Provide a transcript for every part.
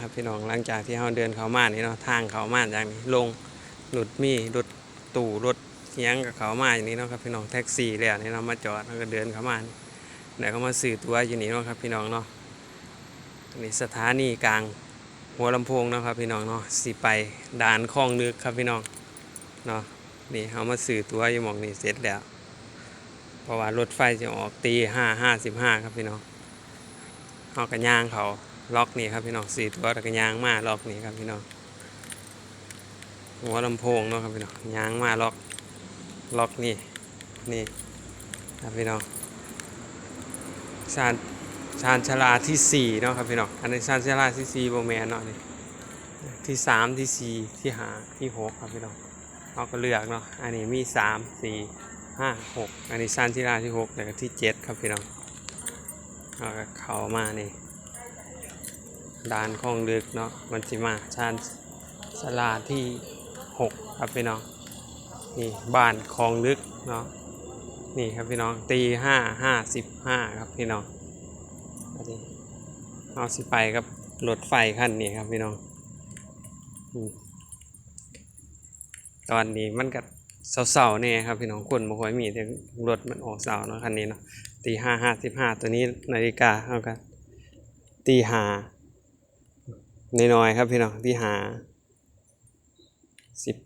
ครับพี่น้องหลังจากที่เราเดินเขามานี่เนาะทางเขามาจากนี้ลงหลุดมีรถตู่รถเฮียงกับเขามาอย่างนี้เนาะครับพี่น้องแท็กซี่แล้วนี่เรามาจอดแล้วก็เดินเขามานเดี๋ยวเขามาสื่อตัวอยู่นี่เนาะครับพี่น้องเนาะนี่สถานีกลางหัวลำโพงเนาะครับพี่น้องเนาะสิไปด่านคลองลึกครับพี่น้องเนาะนี่เขามาสื่อตัวอยู่หมองนี่เสร็จแล้วเพราะว่ารถไฟจะออกตีห้าห้าสิบห้าครับพี่น้องเอากระย่างเขา ล็อกนี่ครับพี่น้องสี่ตัวแล้วกระย่างมาล็อกนี่ครับพี่น้องหัวลำโพงเนาะครับพี่น้องยางมาล็อกล็อกนี่นี่ครับพี่น้องชานชานชลาที่สี่เนาะครับพี่น้องอันนี้ชานชลาที่สี่โบแมนเนาะนี่ที่สามที่สี่ที่ห้าที่หกครับพี่น้องเราก็เลือกเนาะอันนี้มีสามสี่ห้าหกอันนี้สั้นที่าที่หกแล้วก็ที่เจ็ดครับพี่น้องเอาก็เข้ามานี่ ด่านคลองลึกเนาะมันจิมาชานสลาที่หกครับพี่น้องนี่บ้านคลองลึกเนาะนี่ครับพี่น้องตีห้าห้าสิบห้าครับพี่น้องเอาสิไปกับรถไฟคันนี้ครับพี่น้องตอนนี้มันก็เสาๆเนี่ยครับพี่น้องคนบ่ค่อยมีแต่รถมันออกเสาเนาะคันนี้เนาะตีห้าห้าสิบห้าตัวนี้นาฬิกาเท่ากันตีห้า น้อยๆครับพี่น้องตีห้าสิบ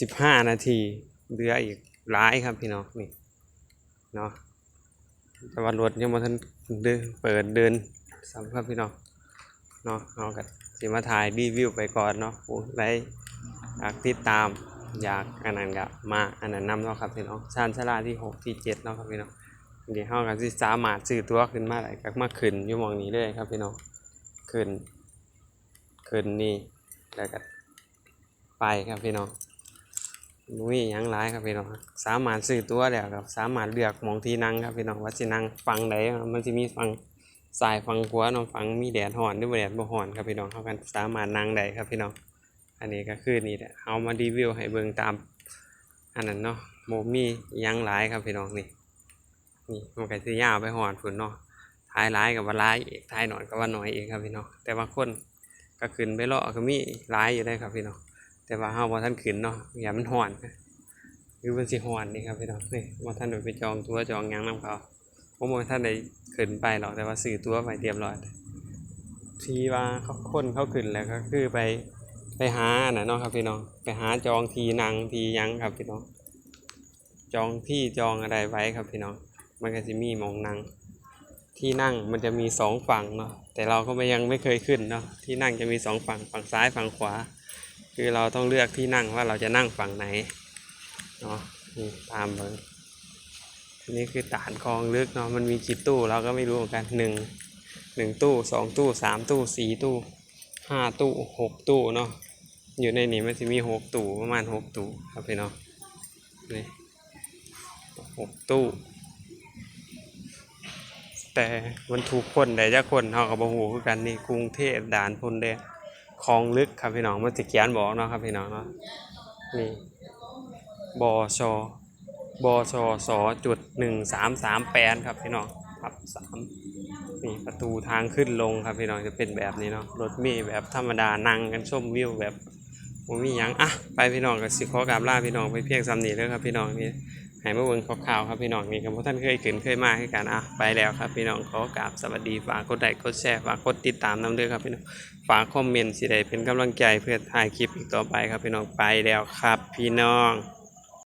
สิบห้านาทีเหลืออีกหลายครับพี่น้องนี่เนาะแต่ว่ารถยังมาทันเดินเปิดเดินสำครับพี่น้องเนาะเอากันสิมาถ่ายรีวิวไปก่อนเนาะผู้ใดอยากติดตามอยากอันนั้นก็มาอันนั้นนำเนาะครับพี่น้องชานชลาที่หกที่เจ็ดเนาะครับพี่น้องเดี๋ยวเฮากันสิสามารถซื้อตัวขึ้นมาได้ก็มาขึ้นอยู่หมองนี้เลยครับพี่น้อง ขึ้น ขึ้นนี่แล้วก็ไปครับพี่น้องมีหยังหลายครับพี่น้องสามารถซื้อตัวแล้วครับสามารถเลือกมองที่นั่งครับพี่น้องว่าสินั่งฟังใดมันสิมีฟังสายฟังขวาเนาะฟังมีแดดฮ้อนหรือแดดบ่ฮ้อนครับพี่น้องเฮากันสามารถนั่งได้ครับพี่น้องอันนี้ก็คือนี่แหละเอามารีวิวให้เบิ่งตามอันนั้นเนาะโมมียังหลายครับพี่น้องนี่นี่มันก็สิยาวไปหอดฝุ่นเนาะ ท้ายหลายกับว่าหลายอีกท้ายหน่อยกับว่าน้อยอีกครับพี่น้องแต่ว่าคนก็ขึ้นไปเลาะก็มีหลายอยู่ได้ครับพี่น้องแต่ว่าเฮาบ่ทันขึ้นเนาะอย่ามันฮ้อนคือมันสิฮ้อนนี่ครับพี่น้องนี่บ่ทันไปจองตัวจองหยังนํเขาผมบ่ทันได้ขึ้นไปหรอกแต่ว่าซื้อตัวไปเรียบร้อยทีว่าเขาคนเขาขึ้นแล้วก็คือไปไปหาน่ะเนาะครับพี่น้องไปหาจองทีนังทียังครับพี่น้องจองที่จองอะไรไว้ครับพี่น้องมันก็จะมีมองนั่ง ที่นั่งมันจะมีสองฝั่งเนาะแต่เราก็ไม่ยังไม่เคยขึ้นเนาะที่นั่งจะมีสองฝั่งฝั่งซ้ายฝั่งขวา คือเราต้องเลือกที่นั่งว่าเราจะนั่งฝั่งไหนเนาะนี่ตามเบอร์นี่คือฐานคลองลึกเนาะมันมีกี่ตู้เราก็ไม่รู้เหมือนกันหนึ่งหนึ่งตู้สองตู้สามตู้สี่ตู้ห้าตู้หกตู้เนาะอยู่ในนี้มันจะมีหกตู้ประมาณหกตู้ครับพี่เน้องนี่หกตู้ แต่มันถูกคนใดจะคนเขากับบหูคือกันนี่กรุงเทพด่านพลแดงคลองลึกครับพี่น้องมันจะเขียนบอกเนาะครับพี่น้องเนาะนี่บชบชสจุดหนึ่งสามสามแปดครับพี่น้องครับสามนี่ประตูทางขึ้นลงครับพี่น้องจะเป็นแบบนี้เนาะรถมีแบบธรรมดานั่งกันชมวิวแบบบ่มียังอะไปพี่น้องกับสิขอกราบลาพี่น้องไปเพียงซ้ำนี้เลยครับพี่น้องนี่ ให้มาเบิ่งข่าวๆครับพี่น้องนี่ครับพวกท่านเคยขึ้นเคยมาให้กันอะไปแล้วครับพี่น้องขอกราบสวัสดีฝากกดไลค์กดแชร์ฝากกดติดตามน้ำเด้อครับพี่น้องฝากคอมเมนต์สิใดเป็นกำลังใจเพื่อถ่ายคลิปอีกต่อไปครับพี่น้องไปแล้วครับพี่น้อง